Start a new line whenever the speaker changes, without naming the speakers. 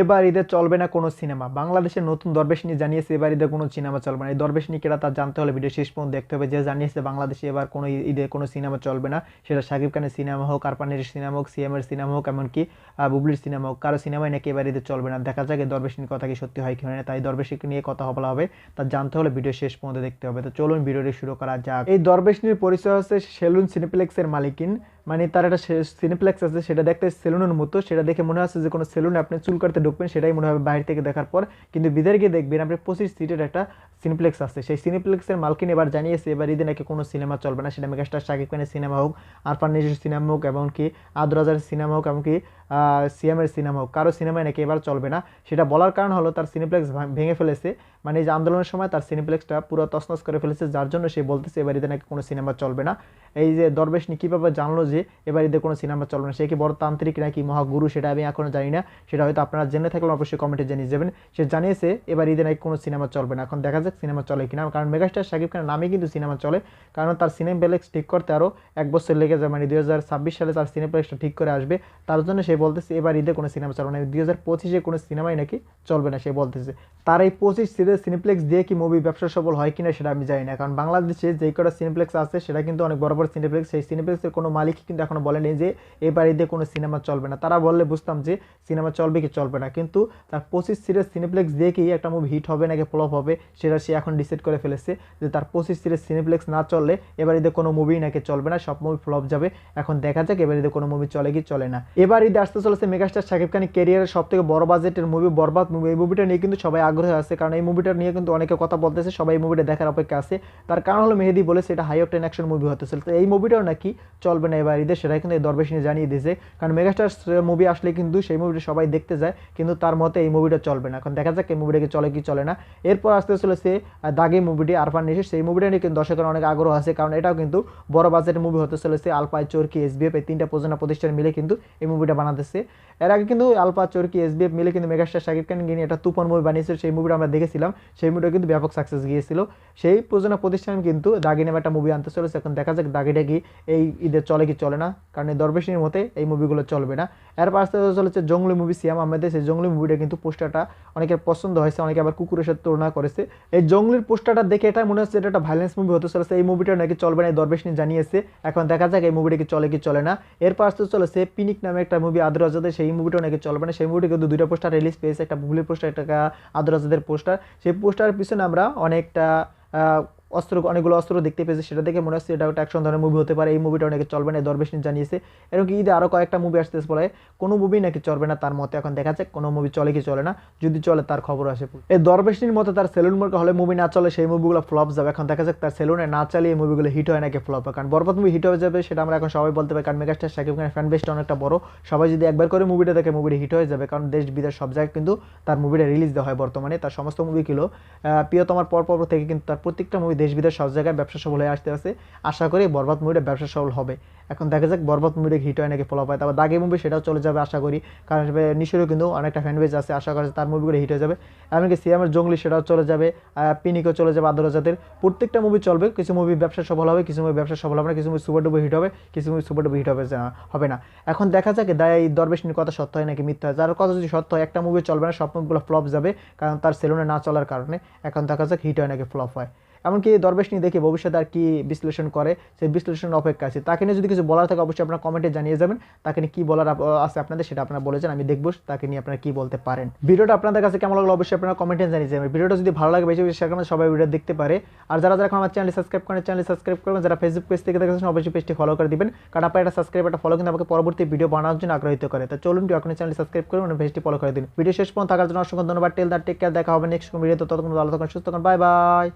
এবার ঈদে চলবে না কোনো সিনেমা। বাংলাদেশের নতুন দরবেশ নিয়ে জানিয়েছে এবার ঈদে কোনো সিনেমা চলবে না। এই দরবেশ নিয়ে কেটা তার জানতে হলে ভিডিও শেষ পর্যন্ত দেখতে হবে। যে জানিয়েছে বাংলাদেশে এবার কোনো ঈদে কোনো সিনেমা চলবে না, সেটা শাকিব খানের সিনেমা হোক আরপানের সিনেমা হোক, সিএমের সিনেমা হোক, এমনকি বুবলির সিনেমা হোক, কারও সিনেমাই নাকি এবার ঈদে চলবে না। দেখা যাক এই দরবেশ নিয়ে কথা কি সত্যি হয় কি হয় না। তাই দরবেশকে নিয়ে কথা বলা হবে, তা জানতে হলে ভিডিও শেষ পর্যন্ত দেখতে হবে। তো চলুন ভিডিওটি শুরু করা যাক। এই দরবেশ পরিচয় হচ্ছে সেলুন সিনেপ্লেক্সের মালিকিন মানে তার একটা সিনেপ্লেক্স আছে, সেটা দেখতে সেলুনের মতো, সেটা দেখে মনে হচ্ছে যে কোনো সেলুনে আপনি চুল কাটতে ঢুকবেন, সেটাই মনে হবে বাইরে থেকে দেখার পর। কিন্তু বিদের গিয়ে দেখবেন আপনি পঁচিশ সিটের একটা সিনেপ্লেক্স আছে। সেই সিনেপ্লেক্সের মালকিন এবার জানিয়েছে, এবার ঈদে নাকি কোনো সিনেমা চলবে না। সেটা মেগাস্টার শাকিব খানের সিনেমা হোক, আরফান নিজের সিনেমা হোক, এমনকি আদরাজার সিনেমা হোক, এমনকি সিএমের সিনেমা হোক, কারও সিনেমায় নাকি এবার চলবে না। সেটা বলার কারণ হলো তার সিনেপ্লেক্স ভেঙে ফেলেছে। মানে এই যে আন্দোলনের সময় তার সিনেপ্লেক্সটা পুরো তছনছ করে ফেলেছে, যার জন্য সে বলতেছে এবার ঈদে নাকি কোনো সিনেমা চলবে না। এই যে দরবেশনি কীভাবে জানলো যে এবার ঈদে কোনো সিনেমা চলবে না। সে কি বড় তান্ত্রিক নাকি মহাগুরু, সেটা আমি এখনও জানি না। সেটা হয়তো আপনারা জেনে থাকলে অবশ্যই কমেন্টে জানিয়ে যাবেন। সে জানিয়েছে এবার ঈদে নাকি কোনো সিনেমা চলবে না। এখন দেখা যাক সিনেমা চলে কিনা। কারণ মেগাস্টার শাকিব খানের নামে কিন্তু সিনেমা চলে। কারণ তার সিনেপ্লেক্স ঠিক করতে আরও এক বছর লেগে যায়। মানে দুই হাজার ছাব্বিশ সালে তার সিনেপ্লেক্সটা ঠিক করে আসবে। তার জন্য সে বলতেছে, এবার ঈদে কোনো সিনেমা চলবে না। দুই হাজার পঁচিশে কোনো সিনেমাই নাকি চলবে না, সে বলতেছে। তার এই পঁচিশ সিরিজ সিনেপ্লেক্স দিয়ে কি মুভি ব্যবসা সফল হয় কিনা সেটা আমি জানি না। কারণ বাংলাদেশে যেই কটা সিনেপ্লেক্স আছে, সেটা কিন্তু অনেক বড় বড় সিনেপ্লেক্স সেই সিনেপ্লেক্সের কোনো মালিক কিন্তু এখনও বলেনি যে, এবার ঈদে কোনো সিনেমা চলবে না। তারা বললে, বুঝতাম যে, সিনেমা চলবে কি চলবে না। কিন্তু তার পঁচিশ সিরিজ সিনেপ্লেক্স দিয়ে কি একটা মুভি হিট হবে নাকি ফ্লপ হবে, সেটা সে এখন ডিসাইড করে ফেলেছে যে, তার পঁচিশ সিরিজ সিনেপ্লেক্স না চললে এবার ঈদে কোনো মুভি নাকি চলবে না, সব মুভি ফ্লপ যাবে। এখন দেখা যাক এবার ঈদে কোনো মুভি চলে কি চলে না। এবার ঈদে আসতে চলেছে মেগাস্টার শাকিব খানের ক্যারিয়ারের সব থেকে বড় বাজেটের মুভি বরবাদ মুভি এই মুভিটা নিয়ে কিন্তু সবাই আগ্রহ আছে, কারণ এই মুভিটা নিয়ে কিন্তু অনেকে কথা বলতেছে, সবাই এই মুভিটা দেখার অপেক্ষা আছে। তার কারণ হলো মেহেদি বলেছে, এটা high of ten action movie হতে চলছে এই মুভিটাও নাকি চলবে না এবার ঈদে সেটা কিন্তু দরবেশ নিয়ে জানিয়ে দিয়েছে। কারণ মেগাস্টার মুভি আসলে কিন্তু সেই মুভিটা সবাই দেখতে যায়, কিন্তু তার মতে এই মুভিটা চলবে না। এখন দেখা যাক এই মুভিটা কি চলে কি চলে না। এরপর আসতে চলেছে দাগি মুভিটি আরফান নিশে সেই মুভিটা নিয়ে কিন্তু দর্শকের অনেক আগ্রহ আছে, কারণ এটাও কিন্তু বড় বাজেটের মুভি হতে চলেছে আলপাই চোরকি এসবিএফ এই তিনটা প্রযোজনা প্রতিষ্ঠান মিলে কিন্তু এই মুভিটা বানাতেছে এর আগে কিন্তু আলপা চোরকি এসবিএফ মিলে কিন্তু মেগাস্টার শাকিব খান নিয়ে একটা তুফান মুভি বানিয়েছে সেই মুভিটা আমরা দেখেছিলাম। সেই মুভিটা কিন্তু ব্যাপক সাকসেস গিয়েছিল। সেই প্রযোজনা প্রতিষ্ঠান কিন্তু দাগি নামে একটা মুভি আনতে চলেছে। এখন দেখা যাক দাগিটা কি, এই ঈদে চলে কি চলে না? কারণ এই দরবেশনীর মতে এই মুভিগুলো চলবে না। আসতে আসতে চলেছে জঙ্গলি মুভি সিয়াম আহমেদের সেই জঙ্গলি মুভিটা কিন্তু পোস্টারটা অনেকের পছন্দ হয়েছে, অনেকে আবার কুকুরের সাথে তুলনা করেছে। এই জঙ্গলির পোস্টারটা দেখে এটা মনে হচ্ছে এটা একটা ভাইলেন্স মুভি হতে চলেছে। এই মুভিটা নাকি চলবে না, এই দরবেশনী জানিয়েছে। এখন দেখা যাক এই মুভিটা কি চলে কি চলে না। এরপর আসতে চলেছে পিনিক নামে একটা মুভি আদরাজাদের সেই মুভিটা অনেকে চলবে না। সেই মুভিটা কিন্তু দুইটা পোস্টার রিলিজ পেয়েছে, একটা ভুলি পোস্টার একটা আদরাজাদের পোস্টার সেই পোস্টারের পিছনে আমরা অনেকটা অস্ত্র, অনেকগুলো অস্ত্র দেখতে পেয়েছি, সেটা দেখে মনে হচ্ছে এটা একটা অ্যাকশন ধরনের মুভি হতে পারে। এই মুভিটা অনেকে চলবে না দরবেশনী জানিয়েছে। এরকম ঈদে আরও কয়েকটা মুভি আসতেছে বলে, কোনো মুভি নাকি চলবে না তার মতে এখন দেখা যাক, কোনো মুভি চলে কি চলে না। যদি চলে তার খবর আসে এই দরবেশনীর মতো তার সেলুন মার্কা হলে মুভি না চলে, সেই মুভিগুলো ফ্লপ যাবে। এখন দেখা যাক তার সেলুনে না চালিয়ে এই মুভিগুলো হিট হয় নাকি ফ্লপ কারণ বরবাদ মুভি হিট হয়ে যাবে, সেটা আমরা এখন সবাই বলতে পারি। কারণ মেগাস্টার শাকিব খানের ফ্যান বেসটা অনেকটা বড়। সবাই যদি একবার করে মুভিটা দেখে মুভিটা হিট হয়ে যাবে। কারণ দেশ, বিদেশ সব জায়গায় কিন্তু তার মুভিটা রিলিজ দেওয়া হয় বর্তমানে। তার সমস্ত মুভিগুলো প্রিয়তমার পর পর থেকে কিন্তু তার প্রত্যেকটা মুভি দেশ বিদেশ সব জায়গায় ব্যবসা সফল হয়ে আসতে আছে। আশা করি বরবাদ মুভিটা ব্যবসা সফল হবে। এখন দেখা যাক বরবাদ মুভিটা হিট হয় নাকি ফ্লপ হয়। তারপর দাগে মুভি সেটাও চলে যাবে আশা করি। কারণ নিশোরও কিন্তু অনেকটা ফ্যান বেজ আছে। আশা করা তার মুভিগুলো হিট হয়ে যাবে। এমনকি সিএমের জঙ্গলি সেটাও চলে যাবে। পিনিকও চলে যাবে আদরজাতের প্রত্যেকটা মুভি চলবে। কিছু মুভি ব্যবসা সফল হবে, কিছু মুভি ব্যবসা সফল হবে না। কিছু মুভি সুপার ডুপার হিট হবে, কিছু মুভি সুপার ডুপার হিট হবে হবে না। এখন দেখা যাক দায় এই দরবেশনির কথা সত্য হয় নাকি মিথ্যা হয়। যার কথা যদি সত্য হয়, একটা মুভি চলবে না, সব মুভিগুলো ফ্লপ যাবে। কারণ তার সেলুনে না চলার কারণে এখন দেখা যাক হিট হয় নাকি ফ্লপ হয়। এমনকি দরবেশ নিয়ে দেখে ভবিষ্যতে আর কি বিশ্লেষণ করে, সেই বিশ্লেষণের অপেক্ষা আছে। তাকে নিয়ে যদি কিছু বলার থাকে, অবশ্যই আপনার কমেন্টে জানিয়ে যাবেন। তাকে নিয়ে কী বলার আছে আপনাদের, সেটা আপনারা বলেছেন, আমি দেখব তাকে নিয়ে আপনারা কী বলতে পারেন। ভিডিওটা আপনাদের কাছে কেমন লাগল, অবশ্যই আপনারা কমেন্টে জানিয়ে যাবেন। ভিডিওটা যদি ভালো লাগে, বেশি বেশি শেয়ার সবাই ভিডিও দেখতে পারে। আর যারা যারা আমার চ্যানেল সাবস্ক্রাইব করেন চ্যানেল সাবস্ক্রাইব করবেন, যারা ফেসবুক পেজ থেকে দেখেছেন, অবশ্যই পেজটি ফলো করে দিবেন। কারণ আপনার একটা সাবস্ক্রাইব একটা ফলো কিন্তু আমাকে পরবর্তী ভিডিও বানানোর জন্য আগ্রহিত করে তো চলুন এখন চ্যানেল সাবস্ক্রাইব করুন এবং পেজটি ফলো করে দিন। ভিডিও শেষ পর্যন্ত থাকার জন্য অসংখ্য ধন্যবাদ। টেল দ্য টেক কেয়ার দেখা হবে নেক্সট ভিডিওতে ততক্ষণ ভালো থাকুন, সুস্থ থাকুন। Bye bye